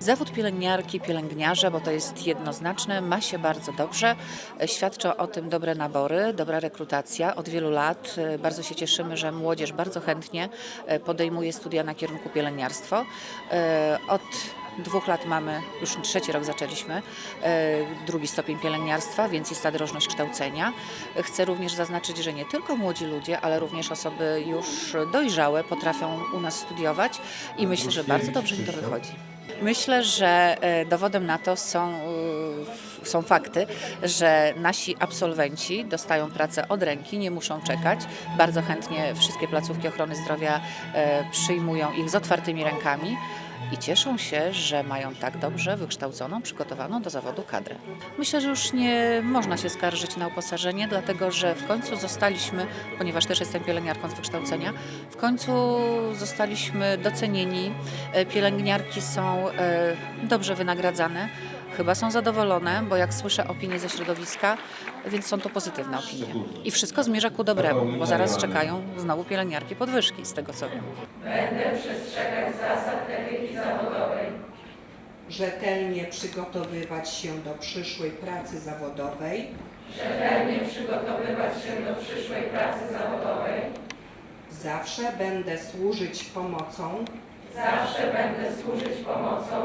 Zawód pielęgniarki, pielęgniarza, bo to jest jednoznaczne, ma się bardzo dobrze. Świadczą o tym dobre nabory, dobra rekrutacja. Od wielu lat e, bardzo się cieszymy, że młodzież bardzo chętnie e, podejmuje studia na kierunku pielęgniarstwo. E, Od dwóch lat mamy, już trzeci rok zaczęliśmy, drugi stopień pielęgniarstwa, więc jest ta drożność kształcenia. Chcę również zaznaczyć, że nie tylko młodzi ludzie, ale również osoby już dojrzałe potrafią u nas studiować i myślę, że bardzo dobrze im to wychodzi. Myślę, że e, dowodem na to są, e, są fakty, że nasi absolwenci dostają pracę od ręki, nie muszą czekać. Bardzo chętnie wszystkie placówki ochrony zdrowia e, przyjmują ich z otwartymi rękami i cieszą się, że mają tak dobrze wykształconą, przygotowaną do zawodu kadrę. Myślę, że już nie można się skarżyć na uposażenie, dlatego że w końcu zostaliśmy, ponieważ też jestem pielęgniarką z wykształcenia, w końcu zostaliśmy docenieni. E, Pielęgniarki są e, dobrze wynagradzane. Chyba są zadowolone, bo jak słyszę opinie ze środowiska, więc są to pozytywne opinie. I wszystko zmierza ku dobremu, bo zaraz czekają znowu pielęgniarki podwyżki, z tego co wiem. rzetelnie przygotowywać się do przyszłej pracy zawodowej, zawsze będę służyć pomocą,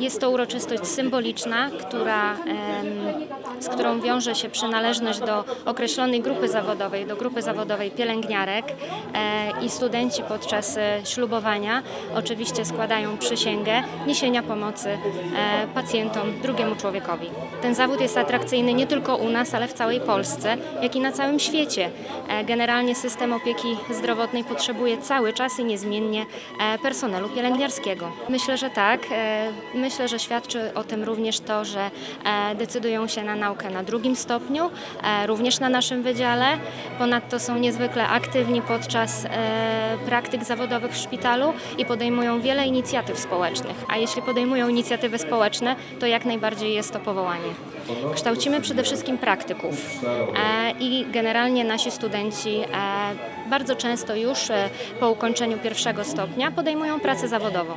Jest to uroczystość symboliczna, która, z którą wiąże się przynależność do określonej grupy zawodowej, do grupy zawodowej pielęgniarek e, i studenci podczas e, ślubowania oczywiście składają przysięgę niesienia pomocy e, pacjentom, drugiemu człowiekowi. Ten zawód jest atrakcyjny nie tylko u nas, ale w całej Polsce, jak i na całym świecie. Generalnie system opieki zdrowotnej potrzebuje cały czas i niezmiennie personelu pielęgniarskiego. Myślę, że tak. E, Myślę, że świadczy o tym również to, że e, decydują się na naukę na drugim stopniu, e, również na naszym wydziale. Ponadto są niezwykle aktywni podczas e, praktyk zawodowych w szpitalu i podejmują wiele inicjatyw społecznych. A jeśli podejmują inicjatywy społeczne, to jak najbardziej jest to powołanie. Kształcimy przede wszystkim praktyków i generalnie nasi studenci bardzo często już po ukończeniu pierwszego stopnia podejmują pracę zawodową.